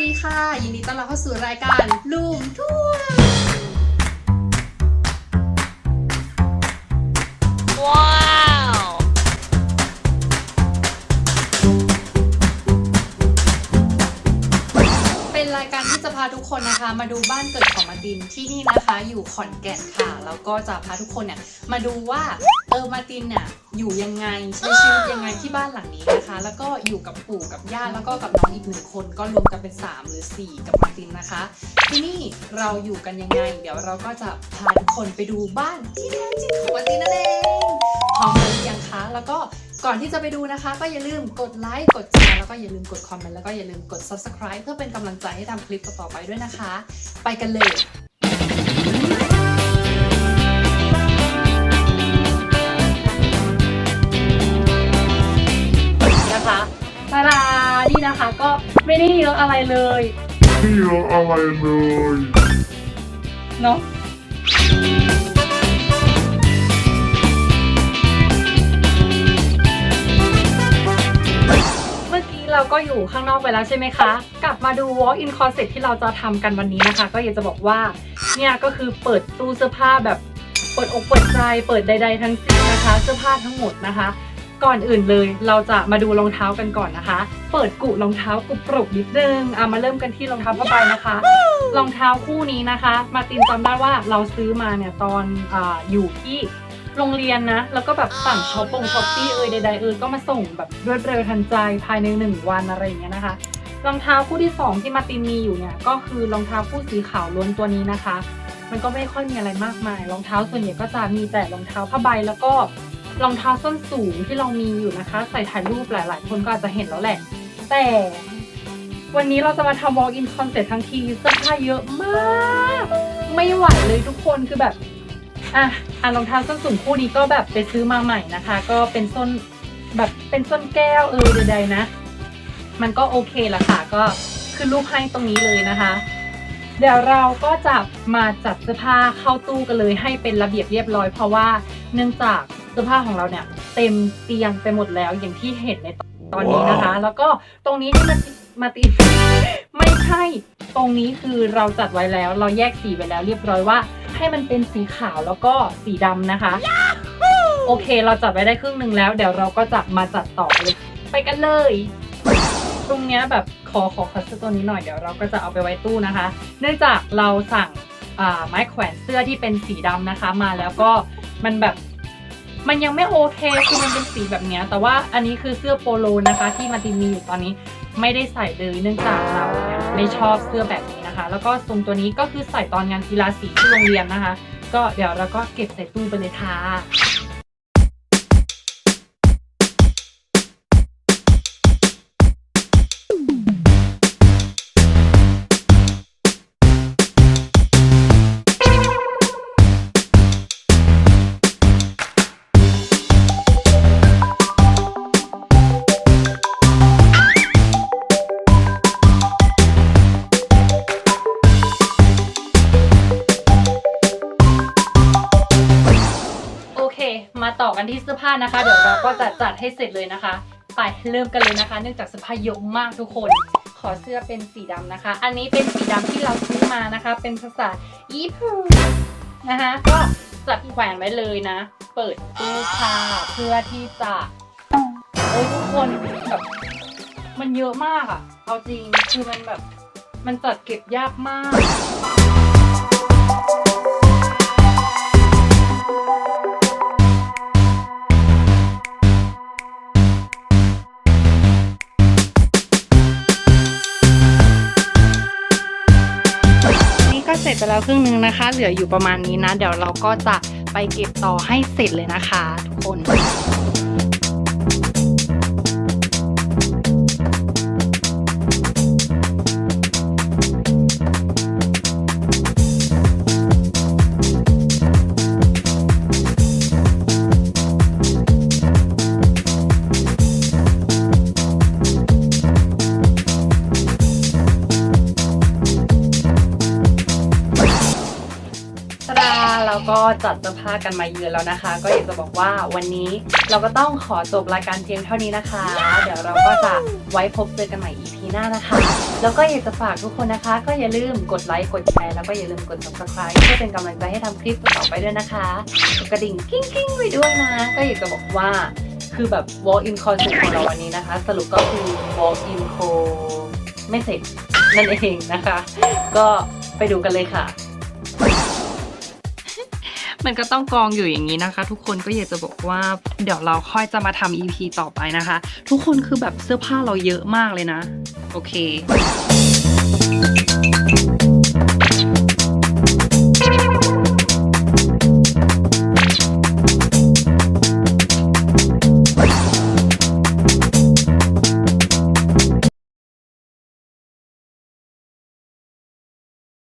ดีค่ะ ยินดีต้อนรับเข้าสู่รายการลูมทั่วว้าวเป็นรายการที่จะ พาทุกคนนะคะมาดูบ้านเกิดของมาตินที่นี่นะคะ อยู่ขอนแก่นค่ะแล้วก็จะพาทุกคนเนี่ยมาดูว่าเออมาตินเนี่ยอยู่ยังไงใช้ชีวิตยังไงที่บ้านหลังนี้นะคะ แล้วก็อยู่กับปู่กับย่าแล้วก็กับน้องอีกหนึ่งคนก็รวมกันเป็น 3 หรือ 4 กับมาตินนะคะ ที่นี่เราอยู่กันยังไง เดี๋ยวเราก็จะพาทุกคนไปดูบ้านที่แท้จริงของมาตินนั่นเองพร้อมกันหรือยังคะแล้วก็ ก่อนที่จะไปดูนะคะ ก็อย่าลืมกดไลค์กดแชร์แล้วก็อย่าลืมกดคอมเมนต์แล้วก็อย่าลืมกด subscribe เพื่อเป็นกำลังใจให้ทำคลิปต่อๆไปด้วยนะคะ ไปกันเลยนะคะตาดานี่นะคะ ก็ไม่ได้เยอะอะไรเลย ไม่เยอะอะไรเลยเนาะูข้างนอกไปแล้วใช่ไหมคะ กลับมาดู walk in closet ที่เราจะทำกันวันนี้นะคะ ก็อยากจะบอกว่าเนี่ยก็คือเปิดตู้เสื้อผ้าแบบเปิดอกเปิดใจเปิดใด ๆ ทั้งสิ้นนะคะ เสื้อผ้าทั้งหมดนะคะ ก่อนอื่นเลยเราจะมาดูรองเท้ากันก่อนนะคะ เปิดกุรองเท้ากรุบกรุบนิดนึงอะมาเริ่มกันที่รองเท้าผ้าใบนะคะรองเท้าคู่นี้นะคะ มาตินจำได้ว่าเราซื้อมาเนี่ยตอนออยู่ที่ โรงเรียนนะ แล้วก็แบบสั่งช็อปปงช็อปปี้เอยใดๆเอยก็มาส่งแบบรวดเร็วทันใจภายในหนึ่งวันอะไรอย่างเงี้ยนะคะรองเท้าคู่ที่สองที่มาตินมีอยู่เนี่ยก็คือรองเท้าคู่สีขาวล้วนตัวนี้นะคะ มันก็ไม่ค่อยมีอะไรมากมาย รองเท้าส่วนใหญ่ก็จะมีแต่รองเท้าผ้าใบแล้วก็รองเท้าส้นสูงที่เรามีอยู่นะคะ ใส่ถ่ายรูปหลาย ๆ คนก็อาจจะเห็นแล้วแหละ แต่วันนี้เราจะมาทำ walk in concept ทั้งทีเสื้อผ้าเยอะมาก ไม่ไหวเลยทุกคนคือแบบ อะอะรองเท้าส้นสูงคู่นี้ก็แบบไปซื้อมาใหม่นะคะ ก็เป็นส้นแบบเป็นส้นแก้วเออใดๆนะ มันก็โอเคละค่ะ ก็คือรูปให้ตรงนี้เลยนะคะ เดี๋ยวเราก็จะมาจัดเสื้อผ้าเข้าตู้กันเลยให้เป็นระเบียบเรียบร้อย เพราะว่าเนื่องจากเสื้อผ้าของเราเนี่ย เต็มเตียงไปหมดแล้วอย่างที่เห็นในตอนนี้นะคะ แล้วก็ตรงนี้ที่มามาติไม่ใช่ตรงนี้คือเราจัดไว้แล้ว เราแยกสีไว้แล้วเรียบร้อยว่า ให้มันเป็นสีขาวแล้วก็สีดำนะคะ โอเคเราจัดไว้ได้ครึ่งหนึ่งแล้ว เดี๋ยวเราก็จะมาจัดต่อเลย ไปกันเลย ตรงเนี้ยแบบขอขอคัสเตอร์ตัวนี้หน่อยเดี๋ยวเราก็จะเอาไปไว้ตู้นะคะ เนื่องจากเราสั่งอ่าไม้แขวนเสื้อที่เป็นสีดำนะคะ มาแล้วก็มันแบบมันยังไม่โอเคคือมันเป็นสีแบบเนี้ยแต่ว่าอันนี้คือเสื้อโปโลนะคะ ที่มาตินมีอยู่ตอนนี้ไม่ได้ใส่เลยเนื่องจากเราเนี่ยไม่ชอบเสื้อแบบนี้ นะคะ แล้วก็ทรงตัวนี้ก็คือใส่ตอนงานกีฬาสีที่โรงเรียนนะคะ ก็เดี๋ยวเราก็เก็บใส่ตู้ไปเลยค่ะ มาต่อกันที่เสื้อผ้านะคะ เดี๋ยวเราก็จะจัดให้เสร็จเลยนะคะ ไปเริ่มกันเลยนะคะ เนื่องจากเสื้อผ้าเยอะมากทุกคน ขอเสื้อเป็นสีดำนะคะ อันนี้เป็นสีดำที่เราซื้อมานะคะ เป็นภาษาญี่ปุ่นนะคะ ก็จัดแขวนไว้เลยนะ เปิดตู้ผ้าเพื่อที่จะโอ้ยทุกคนแบบมันเยอะมากอะเอาจริงคือมันแบบมันจัดเก็บยากมาก ร็จไปแล้วครึ่งนึงนะคะ เหลืออยู่ประมาณนี้นะ เดี๋ยวเราก็จะไปเก็บต่อให้เสร็จเลยนะคะ ทุกคน ก็จัดเสื้อผ้ากันมาเยือนแล้วนะคะ ก็อยากจะบอกว่าวันนี้เราก็ต้องขอจบรายการเพียงเท่านี้นะคะ เดี๋ยวเราก็จะไว้พบเจอกันใหม่ EP หน้านะคะ แล้วก็อยากจะฝากทุกคนนะคะ ก็อย่าลืมกดไลค์กดแชร์แล้วก็อย่าลืมกด subscribe เพื่อเป็นกำลังใจให้ทำคลิปต่อไปด้วยนะคะกดกระดิ่งกิ้งกิ้งไว้ด้วยนะ ก็อยากจะบอกว่าคือแบบ walk in concert ของเราวันนี้นะคะ สรุปก็คือ walk in co ไม่เสร็จนั่นเองนะคะ ก็ไปดูกันเลยค่ะ มันก็ต้องกองอยู่อย่างนี้นะคะ ทุกคนก็อยากจะบอกว่าเดี๋ยวเราค่อยจะมาทำ EP ต่อไปนะคะ ทุกคนคือแบบเสื้อผ้าเราเยอะมากเลยนะ โอเค